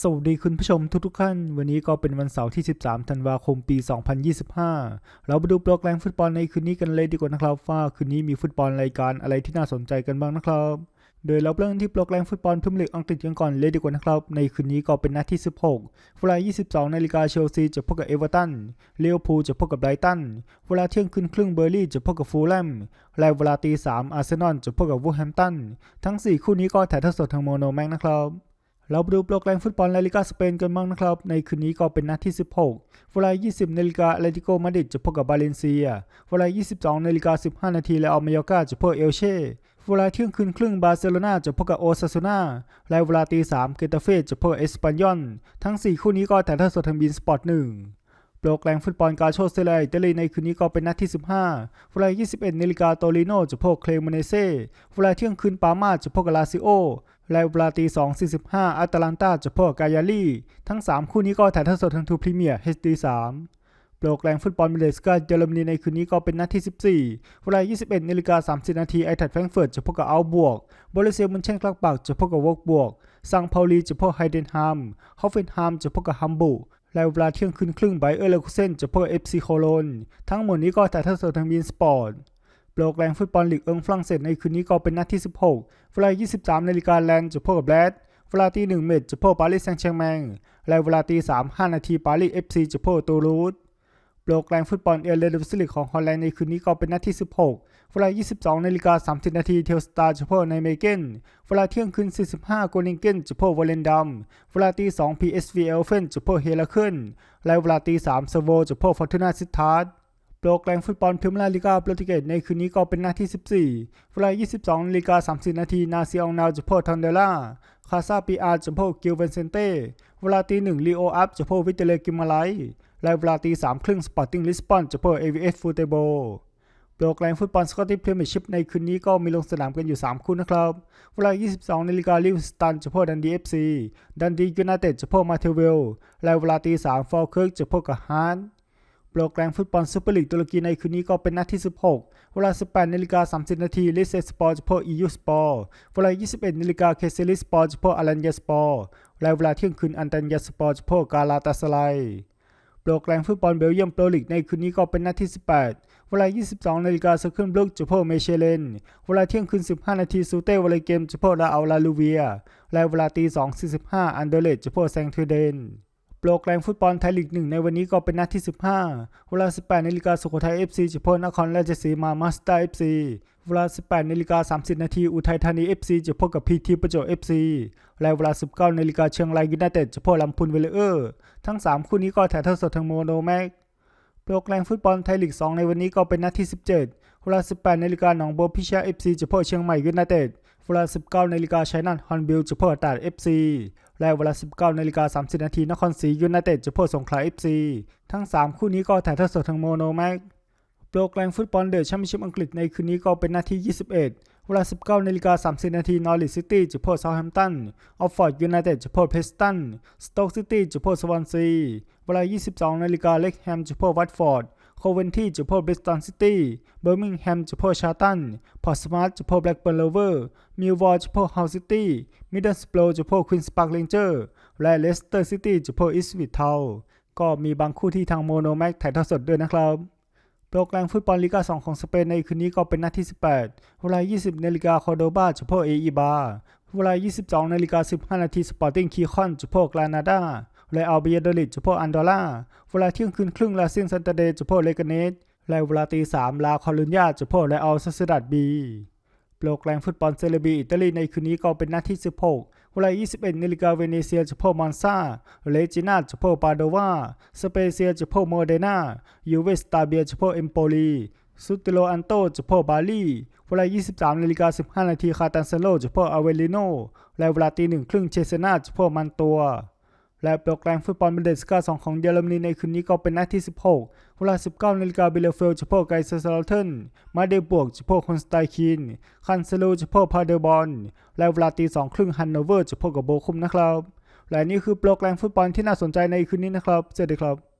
สวัสดีคุณผู้ชมทุกๆท่าน วันนี้ก็เป็นวันเสาร์ที่ 13 ธันวาคมปี 2025 เราไปดูโปรแกรมฟุตบอลในคืนนี้กันเลยดีกว่านะครับว่าคืนนี้มีฟุตบอลรายการอะไรที่น่าสนใจกันบ้างนะครับ โดยเราเริ่มที่โปรแกรมฟุตบอลพรีเมียร์ลีกอังกฤษกันก่อนเลยดีกว่านะครับ ในคืนนี้ก็เป็นนัดที่ 16 เวลา 22 นาฬิกาเชลซีจะพบกับเอเวอร์ตันเลียวพูลจะพบกับไบรตัน เวลาเที่ยงคืนครึ่งเบอร์ลี่จะพบกับฟูลแลม และเวลาตี3อาร์เซนอลจะพบกับวูแฮมตัน ทั้ง 4 คู่นี้ก็ถ่ายทอดสดทางโมโนแม็กนะครับ เราไปดูโปรแกรมฟุตบอลลาลิกาสเปนกันบ้างนะครับ ในคืนนี้ก็เป็นนัดที่ 16 เวลา 20นาฬิกาเลติโกมาดริดจะพบกับบาเลนเซีย เวลา 22นาฬิกา15 นาทีและอัลมายอกาจะพบเอลเช่เวลาเที่ยงคืนครึ่งบาร์เซโลนาจะพบกับโอซาซูนาและเวลาตี3เกตาเฟ่จะพบเอสปันยอน ทั้ง 4 คู่นี้ก็ถ่ายทอดสดทางบีนสปอร์ต1โปรแกรมฟุตบอลกาโชเซเลอิตาลีในคืนนี้ก็เป็นนัดที่ 15 เวลา 21นาฬิกาโตริโนจะพบกับเคลมเนเซ่ เวลาเที่ยงคืนปามาจะพบกับลาซิโอ และเวลาตี2.45อัตแลนตาจะพบกับกายาลีทั้ง 3 คู่นี้ก็ถ่ายทอดสดทางทูพรีเมียร์ HD3 โปรแกรมฟุตบอลเบเดสกาเยอรมนีในคืนนี้ก็เป็นนัดที่ 14 เวลา 21นาฬิกา30 นาทีไอทัดแฟรงเฟิร์ตจะพบกับอัลบวกบริเซียมุนเช่นกลักปักจะพบกับวอกบวกซังเปาลีจะพบกับไฮเดนฮัมฮอฟเฟนฮัมจะพบกับฮัมบูและเวลาเที่ยงคืนครึ่งไบเออร์เลคุเซนจะพบกับเอฟซีโคโลนทั้งหมดนี้ก็ถ่ายทอดสดทางบีนสปอร์ต โปรแกรมฟุตบอลลีกเอิงฝรั่งเศสในคืนนี้ก็เป็นนัดที่ 16 เวลา 23นาฬิกาแลนด์จะพบกับแบรดเวลาตี1เมตรจะพบปารีสแซงต์แชร์แมงและเวลาตี3 5นาทีปารีสเอฟซีจะพบตูรูสโปรแกรมฟุตบอลเอเลเดวิสลีกของฮอลแลนด์ในคืนนี้ก็เป็นนัดที่ 16 เวลา 22นาฬิกา30นาทีเทลสตาร์จะพบกับไนเมเกนเวลาเที่ยงคืน 45โกนิงเกนจะพบวอลเลนดัมเวลาตี2 PSV เอลเฟนจะพบเฮลาเคินและเวลาตี3เซโวจะพบฟอร์ตูนาซิตาร์ โปรแกรมฟุตบอลพรีเมียร์ลีกาโปรตุเกสในคืนนี้ก็เป็นหน้าที่ 14 เวลา 22นาฬิกา30 นาที นาซิองนาวจะพบทอนเดล่า คาซาปีอาร์จะพบกิลเวนเซนเต้ เวลาตีหนึ่งลีโออัพจะพบวิเตเลกิมาไลและเวลาตีสามครึ่งสปอร์ติ้งลิสบอนจะพบเอวีเอฟฟูเตโบโปรแกรมฟุตบอลสกอตติชพรีเมียร์ชิพในคืนนี้ก็มีลงสนามกันอยู่ 3 คู่นะครับ เวลา 22นาฬิกาลิวสตันจะพบดันดีเอฟซีดันดียูไนเต็ดจะพบมาเทเวล และเวลาตีสามฟอลเคิร์กจะพบกับฮาร์ โปรแกรมฟุตบอลซูเปอร์ลีกตุรกีในคืนนี้ก็เป็นนัดที่ 16 เวลา 18นาฬิกา30นาทีลิเซสปอร์จะพบอียูสปอร์เวลา 21นาฬิกาเคเซลิสปอร์จะพบอารันยาสปอร์และเวลาเที่ยงคืนอันตันยาสปอร์จะพบกาลาตาสไลโปรแกรมฟุตบอลเบลเยียมโปรลีกในคืนนี้ก็เป็นนัดที่ 18 เวลา 22นาฬิกาเซอร์เคิลบลุกจะพบเมเชเลน เวลาเที่ยงคืน 15 นาทีซูเต้วอลเลเกมจะพบลาอัลลาลูเวีย และเวลาตี2.45อันเดเลตจะพบแซงทูเดน โปรแกรมฟุตบอลไทยลีกหนึ่งในวันนี้ก็เป็นนัดที่ 15 เวลา 18นาฬิกาสุโขทัย FC จะพบนครราชสีมามาสเตอร์ FC เวลา 18นาฬิกา30นาทีอุทัยธานี FC จะพบกับพีทีประจวบ FC และเวลา 19นาฬิกาเชียงรายยูไนเต็ดจะพบลำพูนเวลเลอร์ทั้ง 3 คู่นี้ก็ถ่ายทอดสดทางโมโนแม็กโปรแกรมฟุตบอลไทยลีก 2 ในวันนี้ก็เป็นนัดที่ 17 เวลา 18นาฬิกาหนองบัวพิชยา FC จะพบเชียงใหม่ยูไนเต็ดเวลา 19นาฬิกาชัยนาทฮอนบิลจะพบตราด FC และเวลา 19นาฬิกา30 นาทีนครศรียูไนเต็ดจะพบสงขลา FC ทั้ง 3 คู่นี้ก็ถ่ายทอดสดทางโมโนแม็กโปรแกรมฟุตบอลเดอะแชมเปี้ยนชิพอังกฤษในคืนนี้ก็เป็นนาที 21 เวลา 19นาฬิกา30 นาทีนอริทซิตี้จะพบเซาท์แฮมป์ตัน ออฟฟอร์ดยูไนเต็ดจะพบเพสตัน สโต๊กซิตี้จะพบสวอนซี เวลา 22นาฬิกาเล็กแฮมจะพบวัตฟอร์ด โคเวนที่จะพบบริสตันซิตี้ เบอร์มิงแฮมจะพบชาร์ตัน พอร์สมาร์ทจะพบแบล็กเบิร์นโลเวอร์ มิลวอร์จะพบฮาซิตี้ มิดเดิลสโปรจะพบควีนส์ปาร์คเรนเจอร์ และเลสเตอร์ซิตี้จะพบอิสวิทเทาก็มีบางคู่ที่ทางโมโนแม็กถ่ายทอดสดด้วยนะครับ โปรแกรมฟุตบอลลีกา 2 ของสเปนในคืนนี้ก็เป็นนัดที่ 18 เวลา 20 นาฬิกาคอร์โดบาจะพบเออีบา เวลา 22 นาฬิกา 15 นาทีสปอร์ติ้งคีคอนจะพบกรานาดา และอัลเบียเดลิดจะพบอันดอร่าเวลาเที่ยงคืนครึ่งลาซินซันตาเดจะพบเลกาเนสและเวลาตี3ลาคอลุนยาจะพบและอัลซัสดัดบีโปรแกรมฟุตบอลเซเลบีอิตาลีในคืนนี้ก็เป็นนัดที่ 16 เวลา 21นาฬิกาเวเนเซียจะพบมอนซาเลจินาจะพบปาโดวา สเปเซียจะพบโมเดนายูเวสตาเบียจะพบเอมโปลีซุติโลอันโตจะพบบาลีเวลา 23นาฬิกา15นาทีคาตันเซโลจะพบอาเวลิโนและเวลาตีหนึ่งครึ่งเชเซนาจะพบมันตัว และโปรแกรมฟุตบอลเบนเดสกา2ของเยอรมนีในคืนนี้ก็เป็นนัดที่ 16 เวลา 19นาฬิกาบิเลเฟลจะพบไกเซอร์ซาลเทนมาเดบวกจะพบคอนสไตคิน คันเซลูจะพบพาเดอร์บอลและเวลาตีสองครึ่งฮันโนเวอร์จะพบกับโบคุมนะครับ และนี่คือโปรแกรมฟุตบอลที่น่าสนใจในคืนนี้นะครับสวัสดีครับ